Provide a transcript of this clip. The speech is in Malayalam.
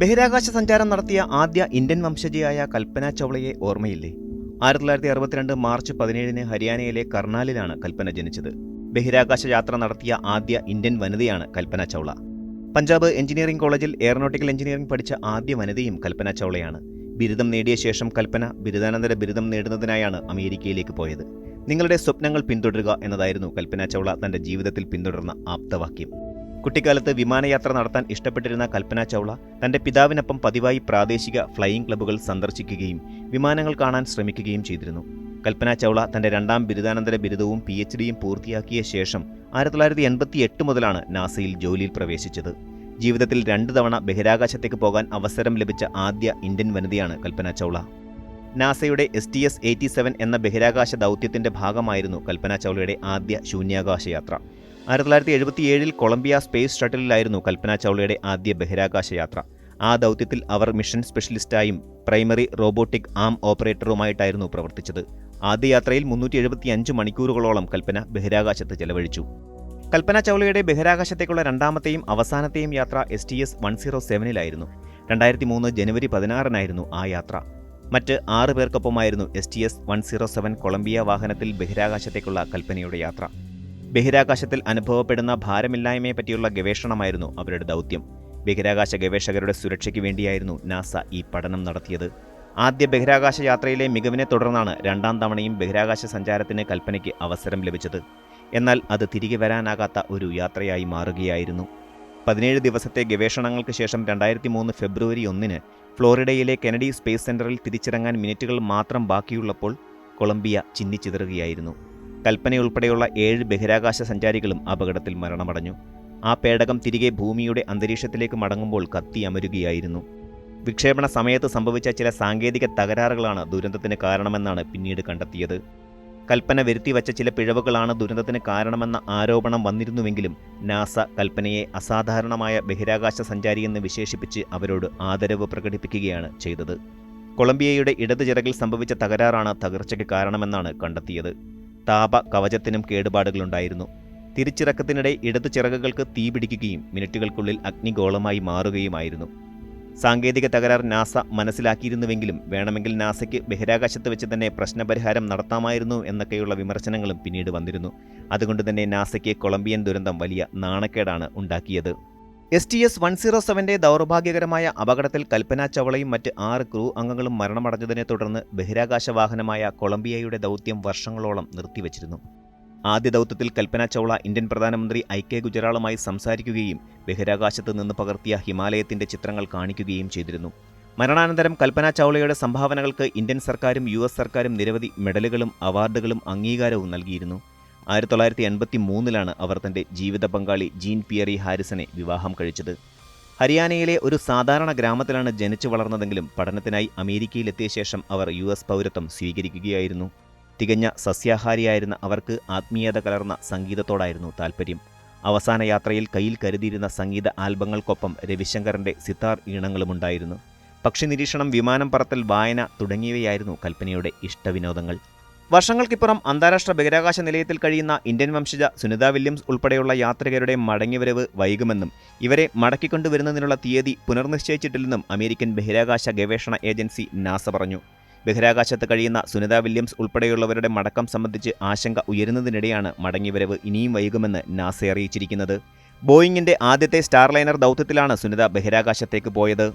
ബഹിരാകാശ സഞ്ചാരം നടത്തിയ ആദ്യ ഇന്ത്യൻ വംശജയായ കൽപ്പന ചൗളയെ ഓർമ്മയില്ലേ? ആയിരത്തി തൊള്ളായിരത്തി അറുപത്തിരണ്ട് മാർച്ച് പതിനേഴിന് ഹരിയാനയിലെ കർണാലിലാണ് കൽപ്പന ജനിച്ചത്. ബഹിരാകാശ യാത്ര നടത്തിയ ആദ്യ ഇന്ത്യൻ വനിതയാണ് കൽപ്പന ചൗള. പഞ്ചാബ് എഞ്ചിനീയറിംഗ് കോളേജിൽ എയറോനോട്ടിക്കൽ എഞ്ചിനീയറിംഗ് പഠിച്ച ആദ്യ വനിതയും കൽപ്പന ചൗളയാണ്. ബിരുദം നേടിയ ശേഷം കൽപ്പന ബിരുദാനന്തര ബിരുദം നേടുന്നതിനായാണ് അമേരിക്കയിലേക്ക് പോയത്. നിങ്ങളുടെ സ്വപ്നങ്ങൾ പിന്തുടരുക എന്നതായിരുന്നു കൽപ്പന ചൗള തന്റെ ജീവിതത്തിൽ പിന്തുടർന്ന ആപ്തവാക്യം. കുട്ടിക്കാലത്ത് വിമാനയാത്ര നടത്താൻ ഇഷ്ടപ്പെട്ടിരുന്ന കൽപ്പന ചൗള തന്റെ പിതാവിനൊപ്പം പതിവായി പ്രാദേശിക ഫ്ലൈയിംഗ് ക്ലബ്ബുകൾ സന്ദർശിക്കുകയും വിമാനങ്ങൾ കാണാൻ ശ്രമിക്കുകയും ചെയ്തിരുന്നു. കൽപ്പന ചൗള തന്റെ രണ്ടാം ബിരുദാനന്തര ബിരുദവും പി എച്ച് ഡിയും പൂർത്തിയാക്കിയ ശേഷം ആയിരത്തി തൊള്ളായിരത്തി എൺപത്തി എട്ട് മുതലാണ് നാസയിൽ ജോലിയിൽ പ്രവേശിച്ചത്. ജീവിതത്തിൽ രണ്ട് തവണ ബഹിരാകാശത്തേക്ക് പോകാൻ അവസരം ലഭിച്ച ആദ്യ ഇന്ത്യൻ വനിതയാണ് കൽപ്പന ചൗള. നാസയുടെ S T S eighty seven എന്ന ബഹിരാകാശ ദൗത്യത്തിന്റെ ഭാഗമായിരുന്നു കൽപ്പന ചൗളയുടെ ആദ്യ ശൂന്യാകാശ യാത്ര ആയിരത്തി തൊള്ളായിരത്തി എഴുപത്തി ഏഴിൽ കൊളംബിയ സ്പേസ് ഷട്ടിലിലായിരുന്നു കൽപ്പന ചൗളയുടെ ആദ്യ ബഹിരാകാശ യാത്ര. ആ ദൗത്യത്തിൽ അവർ മിഷൻ സ്പെഷ്യലിസ്റ്റായും പ്രൈമറി റോബോട്ടിക് ആം ഓപ്പറേറ്ററുമായിട്ടായിരുന്നു പ്രവർത്തിച്ചത്. ആദ്യ യാത്രയിൽ മുന്നൂറ്റി എഴുപത്തി അഞ്ച് മണിക്കൂറുകളോളം കൽപ്പന ബഹിരാകാശത്ത് ചെലവഴിച്ചു. കൽപ്പന ചൗളയുടെ ബഹിരാകാശത്തേക്കുള്ള രണ്ടാമത്തെയും അവസാനത്തെയും യാത്ര S T S one zero സെവനിലായിരുന്നു. രണ്ടായിരത്തി മൂന്ന് ജനുവരി പതിനാറിനായിരുന്നു ആ യാത്ര. മറ്റ് ആറ് പേർക്കൊപ്പമായിരുന്നു S T S one zero seven Columbia വാഹനത്തിൽ ബഹിരാകാശത്തേക്കുള്ള കൽപ്പനയുടെ യാത്ര. ബഹിരാകാശത്തിൽ അനുഭവപ്പെടുന്ന ഭാരമില്ലായ്മയെ പറ്റിയുള്ള ഗവേഷണമായിരുന്നു അവരുടെ ദൗത്യം. ബഹിരാകാശ ഗവേഷകരുടെ സുരക്ഷയ്ക്ക് വേണ്ടിയായിരുന്നു നാസ ഈ പഠനം നടത്തിയത്. ആദ്യ ബഹിരാകാശ യാത്രയിലെ മികവിനെ തുടർന്നാണ് രണ്ടാം തവണയും ബഹിരാകാശ സഞ്ചാരത്തിന് കൽപ്പനയ്ക്ക് അവസരം ലഭിച്ചത്. എന്നാൽ അത് തിരികെ വരാനാകാത്ത ഒരു യാത്രയായി മാറുകയായിരുന്നു. പതിനേഴ് ദിവസത്തെ ഗവേഷണങ്ങൾക്ക് ശേഷം രണ്ടായിരത്തി മൂന്ന് ഫെബ്രുവരി ഒന്നിന് ഫ്ലോറിഡയിലെ കെനഡി സ്പേസ് സെന്ററിൽ തിരിച്ചിറങ്ങാൻ മിനിറ്റുകൾ മാത്രം ബാക്കിയുള്ളപ്പോൾ കൊളംബിയ ചിന്നിച്ചിതറുകയായിരുന്നു കൽപ്പനയുൾപ്പെടെയുള്ള ഏഴ് ബഹിരാകാശ സഞ്ചാരികളും അപകടത്തിൽ മരണമടഞ്ഞു. ആ പേടകം തിരികെ ഭൂമിയുടെ അന്തരീക്ഷത്തിലേക്ക് മടങ്ങുമ്പോൾ കത്തി അമരുകയായിരുന്നു. വിക്ഷേപണ സമയത്ത് സംഭവിച്ച ചില സാങ്കേതിക തകരാറുകളാണ് ദുരന്തത്തിന് കാരണമെന്നാണ് പിന്നീട് കണ്ടെത്തിയത്. കൽപ്പന വരുത്തിവച്ച ചില പിഴവുകളാണ് ദുരന്തത്തിന് കാരണമെന്ന ആരോപണം വന്നിരുന്നുവെങ്കിലും നാസ കൽപ്പനയെ അസാധാരണമായ ബഹിരാകാശ സഞ്ചാരിയെന്ന് വിശേഷിപ്പിച്ച് അവരോട് ആദരവ് പ്രകടിപ്പിക്കുകയാണ് ചെയ്തത്. കൊളംബിയയുടെ ഇടത് ചിറകിൽ സംഭവിച്ച തകരാറാണ് തകർച്ചയ്ക്ക് കാരണമെന്നാണ് കണ്ടെത്തിയത്. താപ കവചത്തിനും കേടുപാടുകളുണ്ടായിരുന്നു. തിരിച്ചിറക്കത്തിനിടെ ഇടതു ചിറകുകൾക്ക് തീപിടിക്കുകയും മിനിറ്റുകൾക്കുള്ളിൽ അഗ്നിഗോളമായി മാറുകയുമായിരുന്നു. സാങ്കേതിക തകരാർ നാസ മനസ്സിലാക്കിയിരുന്നുവെങ്കിലും വേണമെങ്കിൽ നാസയ്ക്ക് ബഹിരാകാശത്ത് വെച്ച് തന്നെ പ്രശ്നപരിഹാരം നടത്താമായിരുന്നു എന്നൊക്കെയുള്ള വിമർശനങ്ങളും പിന്നീട് വന്നിരുന്നു. അതുകൊണ്ട് തന്നെ നാസയ്ക്ക് കൊളംബിയൻ ദുരന്തം വലിയ നാണക്കേടാണ് ഉണ്ടാക്കിയത്. S T S one zero സെവന്റെ ദൗർഭാഗ്യകരമായ അപകടത്തിൽ കൽപ്പന ചവളയും മറ്റ് ആറ് ക്രൂ അംഗങ്ങളും മരണമടഞ്ഞതിനെ തുടർന്ന് ബഹിരാകാശ വാഹനമായ കൊളംബിയയുടെ ദൗത്യം വർഷങ്ങളോളം നിർത്തിവച്ചിരുന്നു. ആദ്യ ദൗത്യത്തിൽ കൽപ്പന ചൗള ഇന്ത്യൻ പ്രധാനമന്ത്രി ഐ കെ ഗുജറാളുമായി സംസാരിക്കുകയും ബഹിരാകാശത്ത് നിന്ന് പകർത്തിയ ഹിമാലയത്തിന്റെ ചിത്രങ്ങൾ കാണിക്കുകയും ചെയ്തിരുന്നു. മരണാനന്തരം കൽപ്പന ചൗളയുടെ സംഭാവനകൾക്ക് ഇന്ത്യൻ സർക്കാരും യു സർക്കാരും നിരവധി മെഡലുകളും അവാർഡുകളും അംഗീകാരവും നൽകിയിരുന്നു. ആയിരത്തി തൊള്ളായിരത്തി എൺപത്തി മൂന്നിലാണ് അവർ തന്റെ ജീവിത പങ്കാളി ജീൻ പിയറി ഹാരിസനെ വിവാഹം കഴിച്ചത്. ഹരിയാനയിലെ ഒരു സാധാരണ ഗ്രാമത്തിലാണ് ജനിച്ചു വളർന്നതെങ്കിലും പഠനത്തിനായി അമേരിക്കയിലെത്തിയ ശേഷം അവർ യു എസ് പൗരത്വം സ്വീകരിക്കുകയായിരുന്നു. തികഞ്ഞ സസ്യാഹാരിയായിരുന്ന അവർക്ക് ആത്മീയത കലർന്ന സംഗീതത്തോടായിരുന്നു താൽപ്പര്യം അവസാന യാത്രയിൽ കയ്യിൽ കരുതിയിരുന്ന സംഗീത ആൽബങ്ങൾക്കൊപ്പം രവിശങ്കറിന്റെ സിത്താർ ഈണങ്ങളുമുണ്ടായിരുന്നു. പക്ഷി നിരീക്ഷണം വിമാനം പറത്തൽ വായന തുടങ്ങിയവയായിരുന്നു കൽപ്പനയുടെ ഇഷ്ടവിനോദങ്ങൾ. വർഷങ്ങൾക്കിപ്പുറം അന്താരാഷ്ട്ര ബഹിരാകാശ നിലയത്തിൽ കഴിയുന്ന ഇന്ത്യൻ വംശജ സുനിത വില്യംസ് ഉൾപ്പെടെയുള്ള യാത്രികരുടെ മടങ്ങിവരവ് വൈകുമെന്നും ഇവരെ മടക്കിക്കൊണ്ടുവരുന്നതിനുള്ള തീയതി പുനർനിശ്ചയിച്ചിട്ടില്ലെന്നും അമേരിക്കൻ ബഹിരാകാശ ഗവേഷണ ഏജൻസി നാസ പറഞ്ഞു. ബഹിരാകാശത്ത് കഴിയുന്ന സുനിത വില്യംസ് ഉൾപ്പെടെയുള്ളവരുടെ മടക്കം സംബന്ധിച്ച് ആശങ്ക ഉയരുന്നതിനിടെയാണ് മടങ്ങിവരവ് ഇനിയും വൈകുമെന്ന് നാസ അറിയിച്ചിരിക്കുന്നത്. ബോയിങ്ങിന്റെ ആദ്യത്തെ സ്റ്റാർലൈനർ ദൗത്യത്തിലാണ് സുനിത ബഹിരാകാശത്തേക്ക് പോയത്.